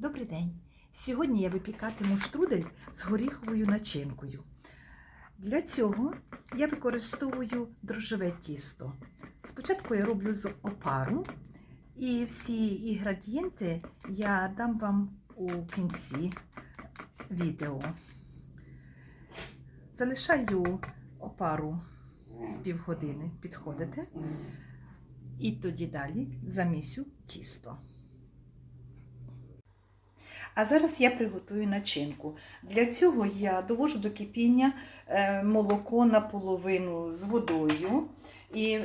Добрий день! Сьогодні я випікатиму штрудель з горіховою начинкою. Для цього я використовую дрожжеве тісто. Спочатку я роблю з опару, і всі інгредієнти я дам вам у кінці відео. Залишаю опару з півгодини, підходите, і тоді далі замісю тісто. А зараз я приготую начинку. Для цього я довожу до кипіння е, молоко наполовину з водою. І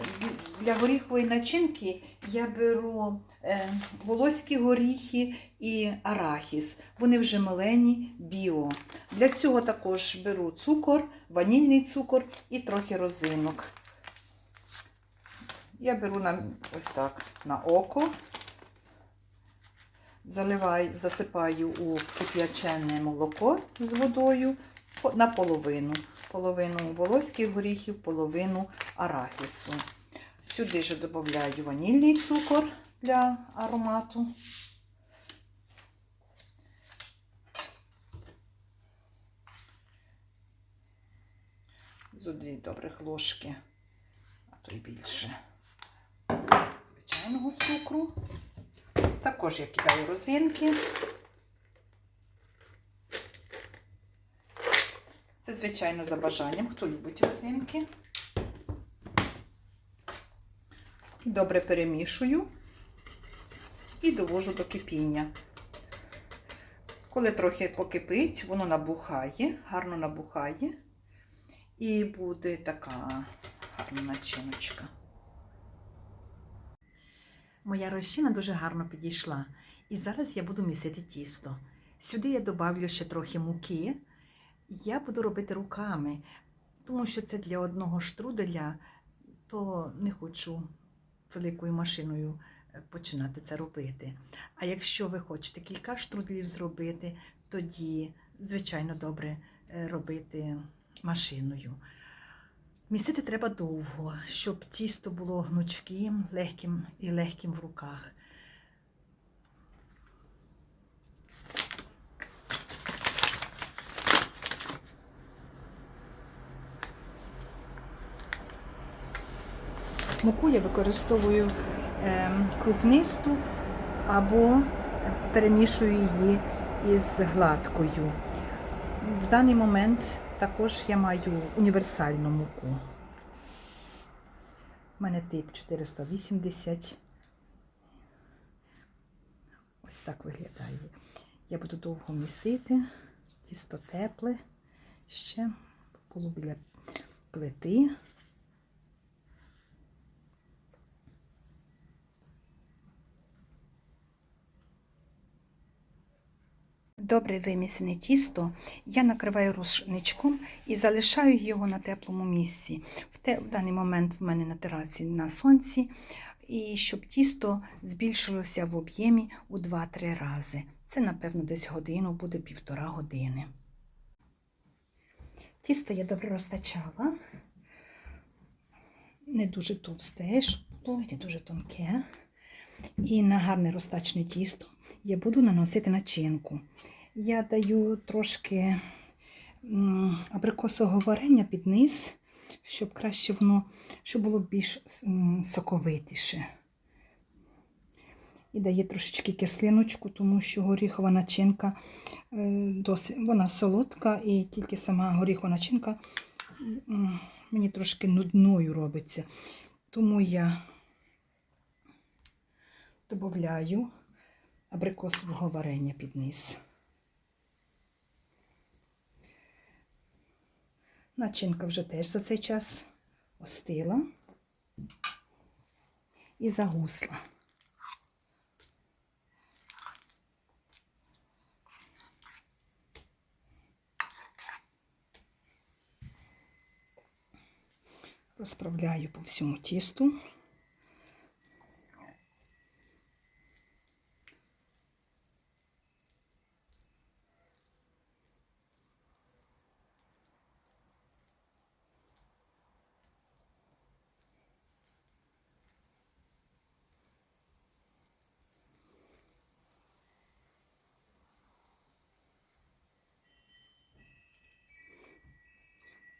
для горіхової начинки я беру е, волоські горіхи і арахіс. Вони вже мелені, біо. Для цього також беру цукор, ванільний цукор і трохи розинок. Я беру на, ось так на око заливаю, засипаю у кип'ячене молоко з водою наполовину. Половину волоських горіхів, половину арахісу. Сюди ж додаю ванільний цукор для аромату. Зо дві добрих ложки, а то й більше звичайного цукру. Також я кидаю розинки. Це, звичайно, за бажанням, хто любить розинки. І добре перемішую і довожу до кипіння. Коли трохи покипить, воно набухає, гарно набухає, і буде така гарна начиночка. Моя розчина дуже гарно підійшла. І зараз я буду місити тісто. Сюди я додавлю ще трохи муки. Я буду робити руками, тому що це для одного штруделя, то не хочу великою машиною починати це робити. А якщо ви хочете кілька штруделів зробити, тоді, звичайно, добре робити машиною. Місити треба довго, щоб тісто було гнучким, легким і легким в руках. Муку я використовую е, крупнисту або перемішую її із гладкою. В даний момент також я маю універсальну муку. У мене тип 480. Ось так виглядає. Я буду довго місити, тісто тепле, ще було біля плити. Добре вимісене тісто я накриваю рушничком і залишаю його на теплому місці. В, те, в даний момент в мене на терасі на сонці, і щоб тісто збільшилося в об'ємі у 2-3 рази. Це, напевно, десь годину, буде півтора години. Тісто я добре розтачала, не дуже товсте, щоб було, не дуже тонке. І на гарне розтачне тісто я буду наносити начинку. Я даю трошки абрикосового варення під низ, щоб краще воно, щоб було більш соковитіше. І дає трошечки кислиночку, тому що горіхова начинка досить, вона солодка, і тільки сама горіхова начинка мені трошки нудною робиться. Тому я додаю абрикосового варення під низ. Начинка вже теж за цей час остила і загусла. Розправляю по всьому тісту.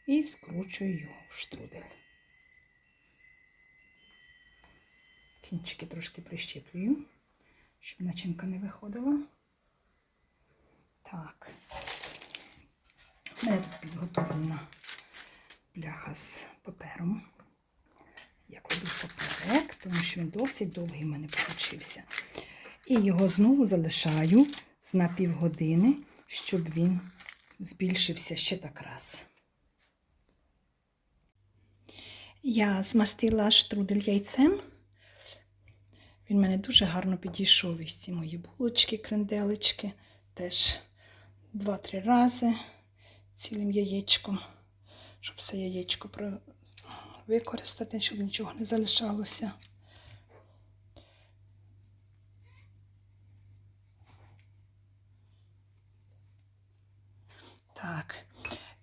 І скручую його в штрудель. Кінчики трошки прищіплюю, щоб начинка не виходила. Так. У мене тут підготовлена бляха з папером. Я кладу поперек, тому що він досить довгий в мене получився. І його знову залишаю на півгодини, щоб він збільшився ще так раз. Я змастила штрудель яйцем. Він мене дуже гарно підійшов із ці мої булочки, кренделечки. Теж два-три рази цілим яєчком, щоб все яєчко використати, щоб нічого не залишалося. Так.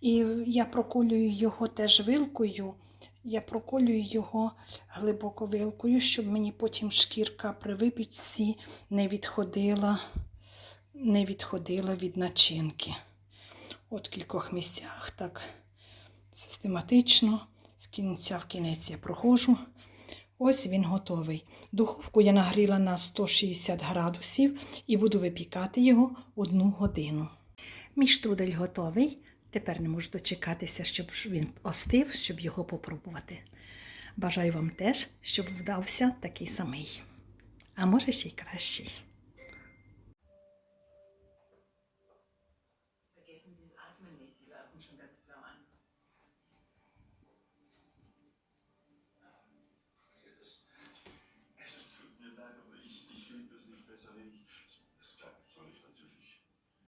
І я проколюю його теж вилкою. Я проколюю його глибоко вилкою, щоб мені потім шкірка при випічці не відходила, не відходила від начинки. От кількох місцях так систематично, з кінця в кінець я проходжу. Ось він готовий. Духовку я нагріла на 160 градусів і буду випікати його одну годину. Мій штрудель готовий. Тепер не можу дочекатися, щоб він остив, щоб його попробувати. Бажаю вам теж, щоб вдався такий самий. А може ще й кращий.